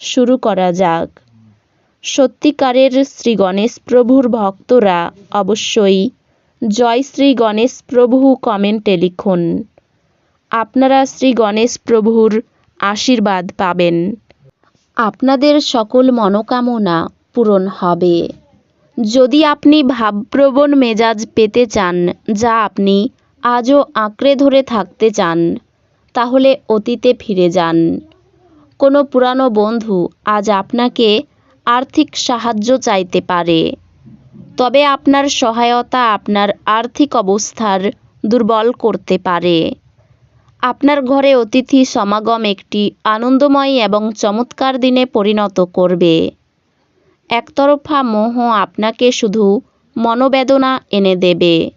শুরু করা যাক। সত্যিকারের শ্রী গণেশ প্রভুর ভক্তরা অবশ্যই জয় শ্রী গণেশ প্রভু কমেন্টে লিখুন। আপনারা শ্রী গণেশ প্রভুর আশীর্বাদ পাবেন। আপনাদের সকল মনোকামনা পূরণ হবে। যদি আপনি ভাবপ্রবণ মেজাজ পেতে চান, যা আপনি আজও আঁকড়ে ধরে থাকতে চান, তাহলে অতীতে ফিরে যান। কোনো পুরানো বন্ধু আজ আপনাকে আর্থিক সাহায্য চাইতে পারে। তবে আপনার সহায়তা আপনার আর্থিক অবস্থার দুর্বল করতে পারে। আপনার ঘরে অতিথি সমাগম একটি আনন্দময় এবং চমৎকার দিনে পরিণত করবে। একতরফা মোহ আপনাকে শুধু মনোবেদনা এনে দেবে।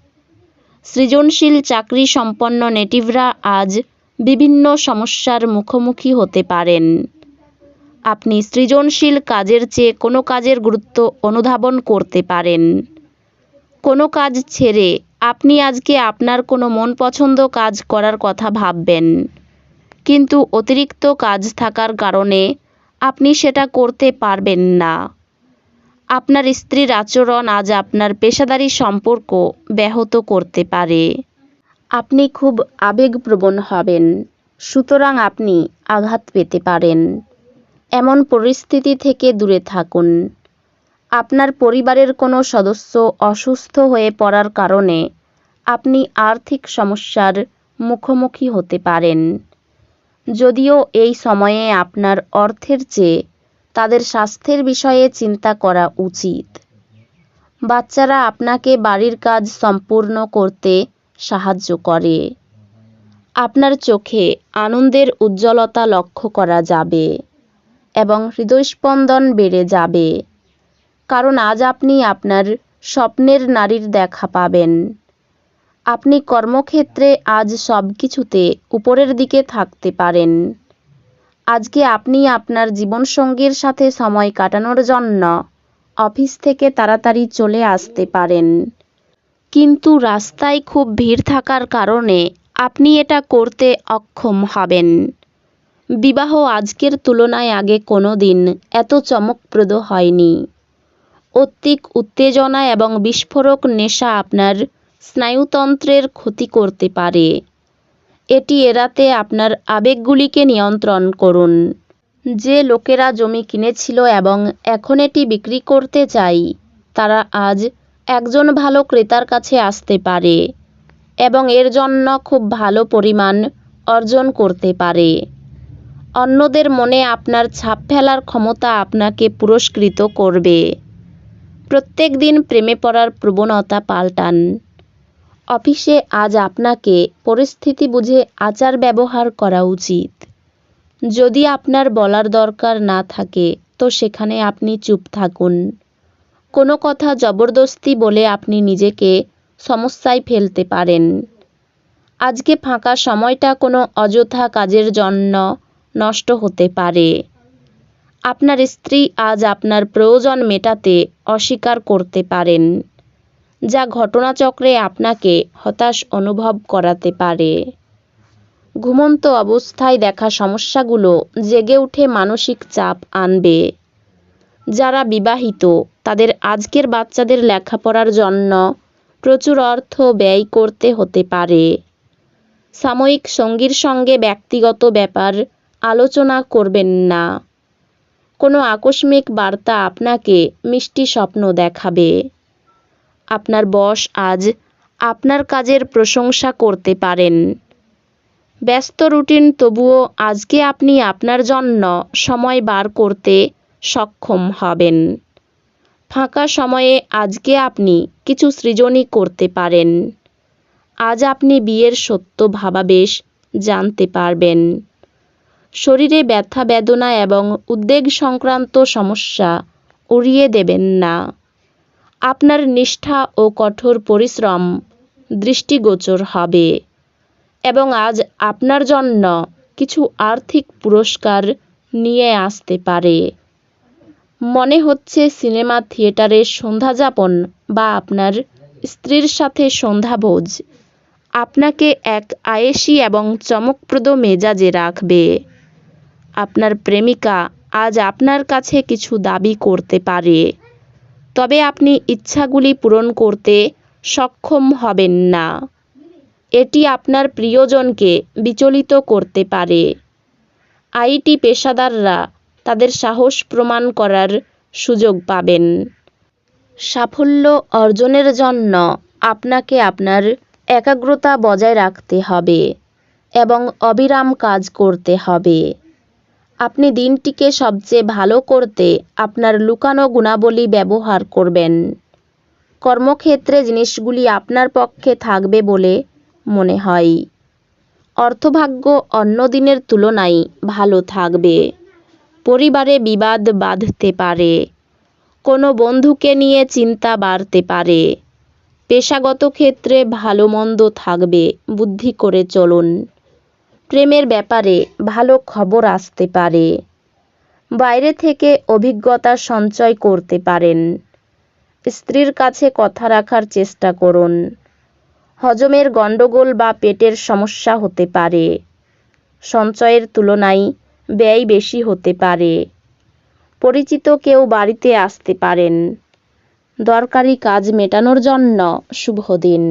সৃজনশীল চাকরি সম্পন্ন নেটিভরা আজ বিভিন্ন সমস্যার মুখোমুখি হতে পারেন। আপনি সৃজনশীল কাজের চেয়ে কোনো কাজের গুরুত্ব অনুধাবন করতে পারেন। কোনো কাজ ছেড়ে আপনি আজকে আপনার কোনো মন পছন্দ কাজ করার কথা ভাববেন। কিন্তু অতিরিক্ত কাজ থাকার কারণে আপনি সেটা করতে পারবেন না। আপনার স্ত্রীর আচরণ আজ আপনার পেশাদারি সম্পর্ক ব্যাহত করতে পারে। আপনি খুব আবেগপ্রবণ হবেন, সুতরাং আপনি আঘাত পেতে পারেন। এমন পরিস্থিতি থেকে দূরে থাকুন। আপনার পরিবারের কোনো সদস্য অসুস্থ হয়ে পড়ার কারণে আপনি আর্থিক সমস্যার মুখোমুখি হতে পারেন। যদিও এই সময়ে আপনার অর্থের চেয়ে তাদের স্বাস্থ্যের বিষয়ে চিন্তা করা উচিত। বাচ্চারা আপনাকে বাড়ির কাজ সম্পূর্ণ করতে সাহায্য করে। আপনার চোখে আনন্দের উজ্জ্বলতা লক্ষ্য করা যাবে এবং হৃদয়স্পন্দন বেড়ে যাবে। কারণ আজ আপনি আপনার স্বপ্নের নারীর দেখা পাবেন। আপনি কর্মক্ষেত্রে আজ সব কিছুতে উপরের দিকে থাকতে পারেন। আজকে আপনি আপনার জীবনসঙ্গীর সাথে সময় কাটানোর জন্য অফিস থেকে তাড়াতাড়ি চলে আসতে পারেন। কিন্তু রাস্তায় খুব ভিড় থাকার কারণে আপনি এটা করতে অক্ষম হবেন। বিবাহ আজকের তুলনায় আগে কোনো দিন এত চমকপ্রদ হয়নি। অত্যিক উত্তেজনা এবং বিস্ফোরক নেশা আপনার স্নায়ুতন্ত্রের ক্ষতি করতে পারে। এটি এড়াতে আপনার আবেগগুলিকে নিয়ন্ত্রণ করুন। যে লোকেরা জমি কিনেছিল এবং এখন এটি বিক্রি করতে চাই, তারা আজ একজন ভালো ক্রেতার কাছে আসতে পারে এবং এর জন্য খুব ভালো পরিমাণ অর্জন করতে পারে। অন্যদের মনে আপনার ছাপ ফেলার ক্ষমতা আপনাকে পুরস্কৃত করবে। প্রত্যেক দিন প্রেমে পড়ার প্রবণতা পাল্টান। অফিসে আজ আপনাকে পরিস্থিতি বুঝে আচার ব্যবহার করা উচিত। যদি আপনার বলার দরকার না থাকে, তো সেখানে আপনি চুপ থাকুন। কোনো কথা জবরদস্তি বলে আপনি নিজেকে সমস্যায় ফেলতে পারেন। আজকে ফাঁকা সময়টা কোনো অযথা কাজের জন্য নষ্ট হতে পারে। আপনার স্ত্রী আজ আপনার প্রয়োজন মেটাতে অস্বীকার করতে পারেন, যা ঘটনাচক্রে আপনাকে হতাশ অনুভব করাতে পারে। ঘুমন্ত অবস্থায় দেখা সমস্যাগুলো জেগে উঠে মানসিক চাপ আনবে। যারা বিবাহিত তাদের আজকের বাচ্চাদের লেখাপড়ার জন্য প্রচুর অর্থ ব্যয় করতে হতে পারে। সাময়িক সঙ্গীর সঙ্গে ব্যক্তিগত ব্যাপার আলোচনা করবেন না। কোনো আকস্মিক বার্তা আপনাকে মিষ্টি স্বপ্ন দেখাবে। আপনার বস আজ আপনার কাজের প্রশংসা করতে পারেন। ব্যস্ত রুটিন তবুও আজকে আপনি আপনার জন্য সময় বার করতে সক্ষম হবেন। ফাঁকা সময়ে আজকে আপনি কিছু সৃজনই করতে পারেন। আজ আপনি বিয়ের সত্য ভাবাবেশ জানতে পারবেন। শরীরে ব্যথা, বেদনা এবং উদ্বেগ সংক্রান্ত সমস্যা উড়িয়ে দেবেন না। আপনার নিষ্ঠা ও কঠোর পরিশ্রম দৃষ্টিগোচর হবে এবং আজ আপনার জন্য কিছু আর্থিক পুরস্কার নিয়ে আসতে পারে। মনে হচ্ছে সিনেমা থিয়েটারে সন্ধ্যাযাপন বা আপনার স্ত্রীর সাথে সন্ধ্যা সন্ধ্যাভোজ আপনাকে এক আয়েসি এবং চমকপ্রদ মেজাজে রাখবে। আপনার প্রেমিকা আজ আপনার কাছে কিছু দাবি করতে পারে। তবে আপনি ইচ্ছাগুলি পূরণ করতে সক্ষম হবেন না। এটি আপনার প্রিয়জনকে বিচলিত করতে পারে। আইটি পেশাদাররা তাদের সাহস প্রমাণ করার সুযোগ পাবেন। সাফল্য অর্জনের জন্য আপনাকে আপনার একাগ্রতা বজায় রাখতে হবে এবং অবিরাম কাজ করতে হবে। আপনি দিনটিকে সবচেয়ে ভালো করতে আপনার লুকানো গুণাবলী ব্যবহার করবেন। কর্মক্ষেত্রে জিনিসগুলি আপনার পক্ষে থাকবে বলে মনে হয়। অর্থভাগ্য অন্য দিনের তুলনায় ভালো থাকবে। পরিবারে বিবাদ বাঁধতে পারে। কোনো বন্ধুকে নিয়ে চিন্তা বাড়তে পারে। পেশাগত ক্ষেত্রে ভালো মন্দ থাকবে, বুদ্ধি করে চলুন। প্রেমের ব্যাপারে ভালো খবর আসতে পারে। বাইরে থেকে অভিজ্ঞতা সঞ্চয় করতে পারেন। স্ত্রীর কাছে কথা রাখার চেষ্টা করুন। হজমের গণ্ডগোল বা পেটের সমস্যা হতে পারে। সঞ্চয়ের তুলনায় ব্যয় বেশি হতে পারে। পরিচিত কেউ বাড়িতে আসতে পারেন। দরকারি কাজ মেটানোর জন্য শুভ দিন।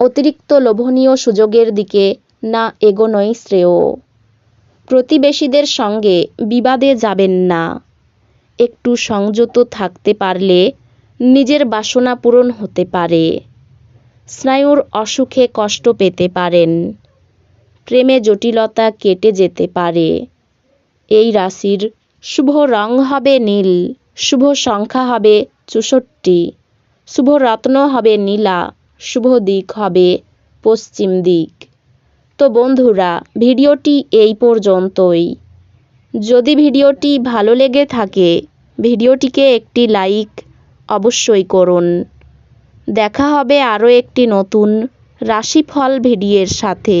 অতিরিক্ত লোভনীয় সুযোগের দিকে না এগোনোই শ্রেয়। প্রতিবেশীদের সঙ্গে বিবাদে যাবেন না। একটু সংযত থাকতে পারলে নিজের বাসনা পূরণ হতে পারে। স্নায়ুর অসুখে কষ্ট পেতে পারেন। প্রেমে জটিলতা কেটে যেতে পারে। এই রাশির শুভ রং হবে নীল, শুভ সংখ্যা হবে চৌষট্টি, শুভ রত্ন হবে নীলা, শুভ দিক হবে পশ্চিম দিক। তো বন্ধুরা, ভিডিওটি এই পর্যন্তই। যদি ভিডিওটি ভালো লেগে থাকে, ভিডিওটিকে একটি লাইক অবশ্যই করুন। দেখা হবে আরও একটি নতুন রাশিফল ভিডিওর সাথে।